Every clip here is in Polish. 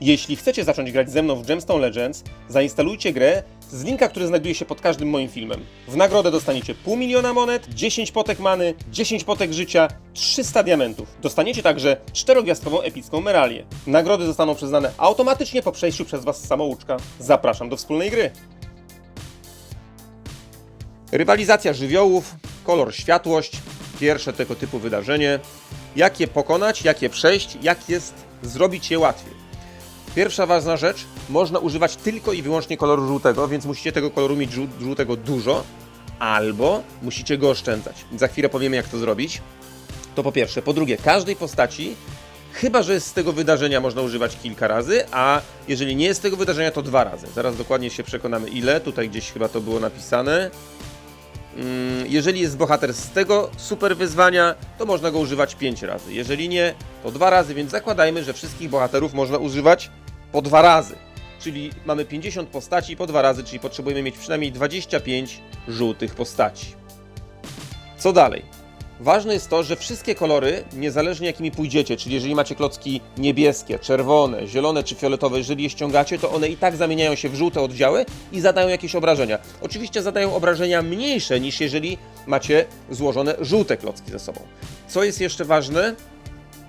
Jeśli chcecie zacząć grać ze mną w Gemstone Legends, zainstalujcie grę z linka, który znajduje się pod każdym moim filmem. W nagrodę dostaniecie pół miliona monet, 10 potek many, 10 potek życia, 300 diamentów. Dostaniecie także czterogwiazdkową epicką meralię. Nagrody zostaną przyznane automatycznie po przejściu przez Was samouczka. Zapraszam do wspólnej gry. Rywalizacja żywiołów, kolor światłość, pierwsze tego typu wydarzenie. Jak je pokonać, jak je przejść, jak jest zrobić je łatwiej. Pierwsza ważna rzecz, można używać tylko i wyłącznie koloru żółtego, więc musicie tego koloru mieć żół- żółtego dużo, albo musicie go oszczędzać. Za chwilę powiemy, jak to zrobić. To po pierwsze. Po drugie, każdej postaci, chyba że z tego wydarzenia można używać kilka razy, a jeżeli nie jest z tego wydarzenia, to dwa razy. Zaraz dokładnie się przekonamy ile. Tutaj gdzieś chyba to było napisane. Mm, Jeżeli jest bohater z tego super wyzwania, to można go używać 5 razy. Jeżeli nie, to dwa razy, więc zakładajmy, że wszystkich bohaterów można używać po dwa razy. Czyli mamy 50 postaci po dwa razy, czyli potrzebujemy mieć przynajmniej 25 żółtych postaci. Co dalej? Ważne jest to, że wszystkie kolory, niezależnie jakimi pójdziecie, czyli jeżeli macie klocki niebieskie, czerwone, zielone czy fioletowe, jeżeli je ściągacie, to one i tak zamieniają się w żółte oddziały i zadają jakieś obrażenia. Oczywiście zadają obrażenia mniejsze niż jeżeli macie złożone żółte klocki ze sobą. Co jest jeszcze ważne?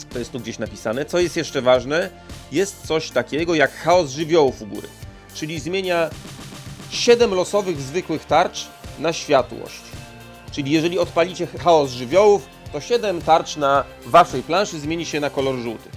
To jest tu gdzieś napisane. Co jest jeszcze ważne? Jest coś takiego jak chaos żywiołów u góry. Czyli zmienia 7 losowych zwykłych tarcz na światłość. Czyli jeżeli odpalicie chaos żywiołów, to 7 tarcz na waszej planszy zmieni się na kolor żółty.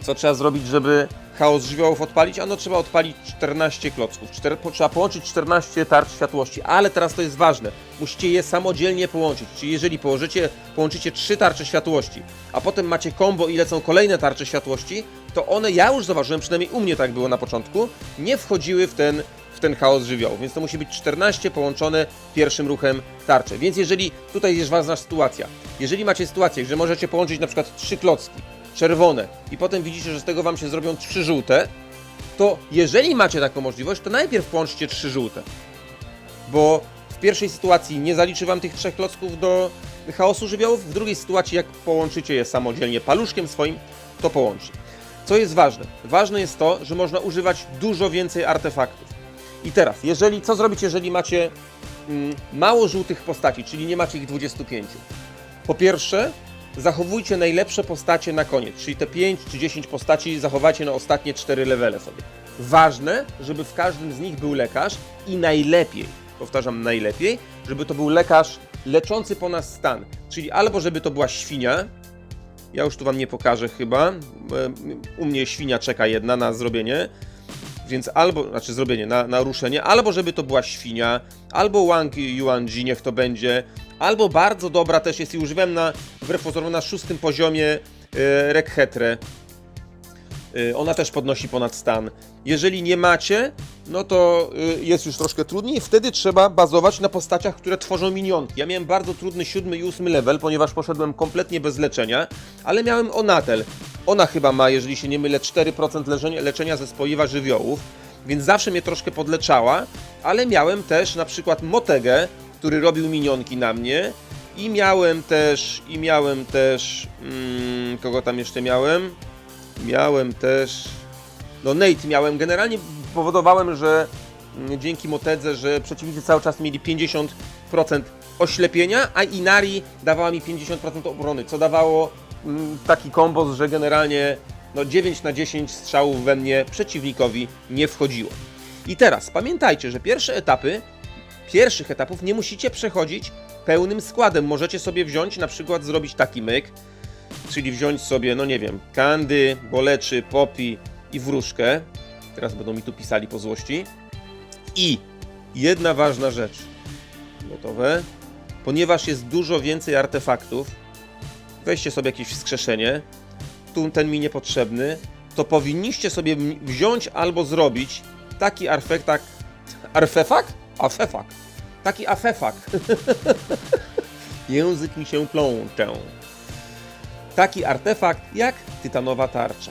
Co trzeba zrobić, żeby chaos żywiołów odpalić? Ano trzeba odpalić 14 klocków. Trzeba połączyć 14 tarcz światłości. Ale teraz to jest ważne. Musicie je samodzielnie połączyć. Czyli jeżeli położycie, połączycie 3 tarcze światłości, a potem macie combo i lecą kolejne tarcze światłości, to one, ja już zauważyłem, przynajmniej u mnie tak było na początku, nie wchodziły w ten, w ten chaos żywiołów. Więc to musi być 14 połączone pierwszym ruchem tarcze. Więc jeżeli, tutaj jest ważna sytuacja. Jeżeli macie sytuację, że możecie połączyć na przykład 3 klocki, czerwone i potem widzicie, że z tego Wam się zrobią trzy żółte, to jeżeli macie taką możliwość, to najpierw połączcie trzy żółte. Bo w pierwszej sytuacji nie zaliczy Wam tych trzech klocków do chaosu żywiołów, w drugiej sytuacji jak połączycie je samodzielnie paluszkiem swoim, to połączy. Co jest ważne? Ważne jest to, że można używać dużo więcej artefaktów. I teraz, jeżeli, co zrobić, jeżeli macie mm, mało żółtych postaci, czyli nie macie ich 25? Po pierwsze, zachowujcie najlepsze postacie na koniec, czyli te 5 czy 10 postaci zachowajcie na ostatnie 4 levele sobie. Ważne, żeby w każdym z nich był lekarz i najlepiej, powtarzam najlepiej, żeby to był lekarz leczący po nas stan. Czyli albo żeby to była świnia, ja już tu wam nie pokażę chyba, u mnie świnia czeka jedna na zrobienie, więc albo, znaczy zrobienie, na, na ruszenie, albo żeby to była świnia, albo Wang Yuanji, niech to będzie, albo bardzo dobra też jest i używałem na, wbrew na szóstym poziomie e, Rekhetre. E, ona też podnosi ponad stan. Jeżeli nie macie, no to e, jest już troszkę trudniej. Wtedy trzeba bazować na postaciach, które tworzą minionki. Ja miałem bardzo trudny siódmy i ósmy level, ponieważ poszedłem kompletnie bez leczenia, ale miałem Onatel. Ona chyba ma, jeżeli się nie mylę, 4% leczenia, leczenia ze spoiwa żywiołów, więc zawsze mnie troszkę podleczała, ale miałem też na przykład Motegę, który robił minionki na mnie i miałem też, i miałem też, mm, kogo tam jeszcze miałem? Miałem też, no Nate miałem, generalnie powodowałem, że dzięki Motedze, że przeciwnicy cały czas mieli 50% oślepienia, a Inari dawała mi 50% obrony, co dawało mm, taki kombos, że generalnie no 9 na 10 strzałów we mnie przeciwnikowi nie wchodziło. I teraz pamiętajcie, że pierwsze etapy, pierwszych etapów nie musicie przechodzić pełnym składem. Możecie sobie wziąć, na przykład zrobić taki myk, czyli wziąć sobie, no nie wiem, kandy, boleczy, popi i wróżkę. Teraz będą mi tu pisali po złości. I jedna ważna rzecz. Gotowe. Ponieważ jest dużo więcej artefaktów, weźcie sobie jakieś wskrzeszenie, tu ten mi niepotrzebny, to powinniście sobie wziąć albo zrobić taki artefakt, artefakt? Artefakt. Taki artefakt. Język mi się plączę. Taki artefakt jak tytanowa tarcza.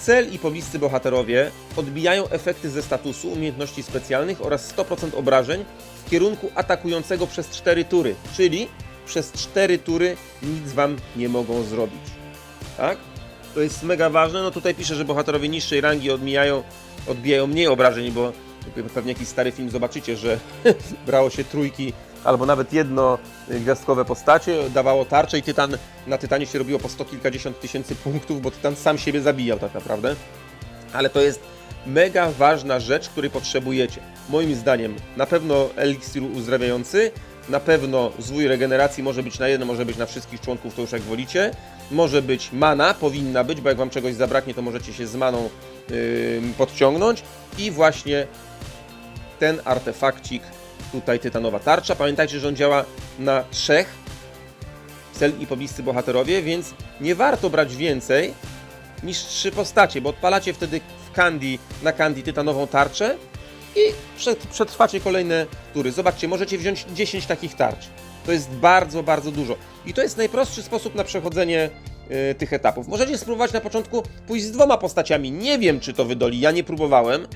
Cel i pobliscy bohaterowie odbijają efekty ze statusu, umiejętności specjalnych oraz 100% obrażeń w kierunku atakującego przez 4 tury, czyli przez 4 tury nic wam nie mogą zrobić. Tak? To jest mega ważne. No tutaj pisze, że bohaterowie niższej rangi odmijają, odbijają mniej obrażeń, bo pewnie jakiś stary film zobaczycie, że brało się trójki albo nawet jedno gwiazdkowe postacie, dawało tarczę i Tytan, na Tytanie się robiło po sto kilkadziesiąt tysięcy punktów, bo Tytan sam siebie zabijał tak naprawdę. Ale to jest mega ważna rzecz, której potrzebujecie. Moim zdaniem na pewno eliksir uzdrawiający, na pewno zwój regeneracji może być na jedno, może być na wszystkich członków, to już jak wolicie. Może być mana, powinna być, bo jak wam czegoś zabraknie, to możecie się z maną yy, podciągnąć. I właśnie ten artefakcik, tutaj tytanowa tarcza. Pamiętajcie, że on działa na trzech cel i pobliscy bohaterowie, więc nie warto brać więcej niż trzy postacie, bo odpalacie wtedy w Candy, na Candy tytanową tarczę i przetrwacie kolejne tury. Zobaczcie, możecie wziąć 10 takich tarcz. To jest bardzo, bardzo dużo. I to jest najprostszy sposób na przechodzenie y, tych etapów. Możecie spróbować na początku pójść z dwoma postaciami. Nie wiem, czy to wydoli, ja nie próbowałem,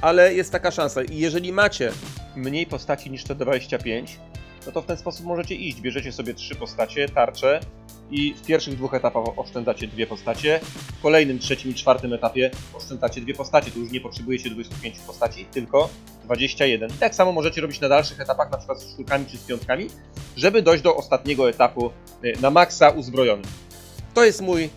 ale jest taka szansa. I jeżeli macie mniej postaci niż te 25, no to w ten sposób możecie iść. Bierzecie sobie trzy postacie, tarcze i w pierwszych dwóch etapach oszczędzacie dwie postacie, w kolejnym, trzecim i czwartym etapie oszczędzacie dwie postacie. Tu już nie potrzebujecie 25 postaci, tylko 21. I tak samo możecie robić na dalszych etapach, na przykład z czwórkami czy z piątkami, żeby dojść do ostatniego etapu y, na maksa uzbrojony. To jest mój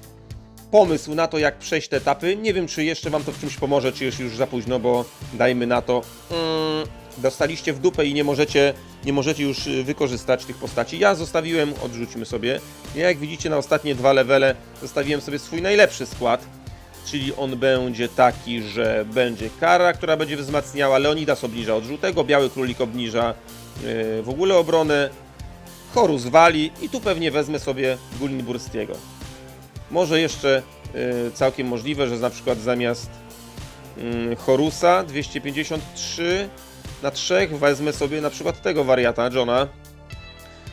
pomysł na to, jak przejść te etapy. Nie wiem, czy jeszcze Wam to w czymś pomoże, czy jest już za późno, bo dajmy na to. Mm, dostaliście w dupę i nie możecie, nie możecie już y, wykorzystać tych postaci. Ja zostawiłem, odrzućmy sobie. Ja, jak widzicie, na ostatnie dwa levele zostawiłem sobie swój najlepszy skład. Czyli on będzie taki, że będzie kara, która będzie wzmacniała. Leonidas obniża od biały królik obniża yy, w ogóle obronę. Horus wali i tu pewnie wezmę sobie Gulinburstiego. Może jeszcze y, całkiem możliwe, że na przykład zamiast y, Horusa 253 na 3 wezmę sobie na przykład tego wariata Johna,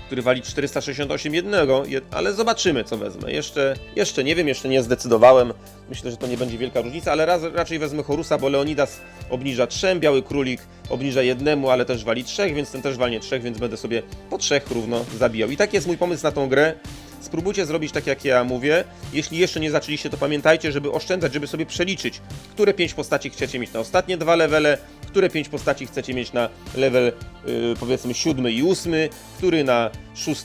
który wali 468 jednego, jed- ale zobaczymy co wezmę. Jeszcze, jeszcze nie wiem, jeszcze nie zdecydowałem. Myślę, że to nie będzie wielka różnica, ale raz, raczej wezmę Horusa, bo Leonidas obniża 3, Biały Królik obniża jednemu, ale też wali 3, więc ten też walnie 3, więc będę sobie po 3 równo zabijał. I taki jest mój pomysł na tą grę. Spróbujcie zrobić tak, jak ja mówię. Jeśli jeszcze nie zaczęliście, to pamiętajcie, żeby oszczędzać, żeby sobie przeliczyć, które 5 postaci chcecie mieć na ostatnie dwa levele, które 5 postaci chcecie mieć na level yy, powiedzmy 7 i 8, który na 6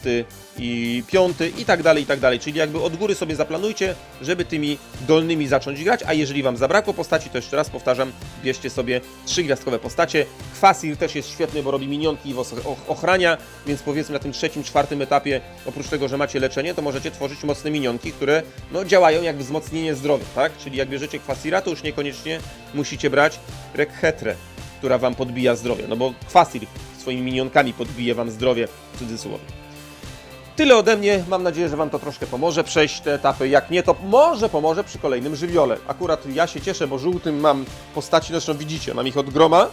i 5 i tak dalej, i tak dalej. Czyli jakby od góry sobie zaplanujcie, żeby tymi dolnymi zacząć grać, a jeżeli Wam zabrakło postaci, to jeszcze raz powtarzam, bierzcie sobie trzy gwiazdkowe postacie. Kwasir też jest świetny, bo robi minionki i ochrania, więc powiedzmy na tym trzecim, czwartym etapie, oprócz tego, że macie leczenie, to możecie tworzyć mocne minionki, które no, działają jak wzmocnienie zdrowia, tak? Czyli jak bierzecie Kwasira, to już niekoniecznie musicie brać Rekhetrę, która Wam podbija zdrowie, no bo Kwasir swoimi minionkami podbije Wam zdrowie, w cudzysłowie. Tyle ode mnie. Mam nadzieję, że Wam to troszkę pomoże przejść te etapy. Jak nie, to może pomoże przy kolejnym żywiole. Akurat ja się cieszę, bo żółtym mam postaci, zresztą widzicie, mam ich od groma,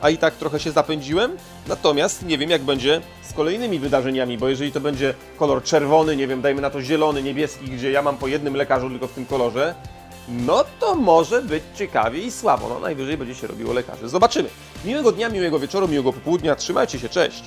a i tak trochę się zapędziłem. Natomiast nie wiem, jak będzie z kolejnymi wydarzeniami, bo jeżeli to będzie kolor czerwony, nie wiem, dajmy na to zielony, niebieski, gdzie ja mam po jednym lekarzu tylko w tym kolorze, no to może być ciekawie i słabo. No najwyżej będzie się robiło lekarzy. Zobaczymy. Miłego dnia, miłego wieczoru, miłego popołudnia. Trzymajcie się, cześć!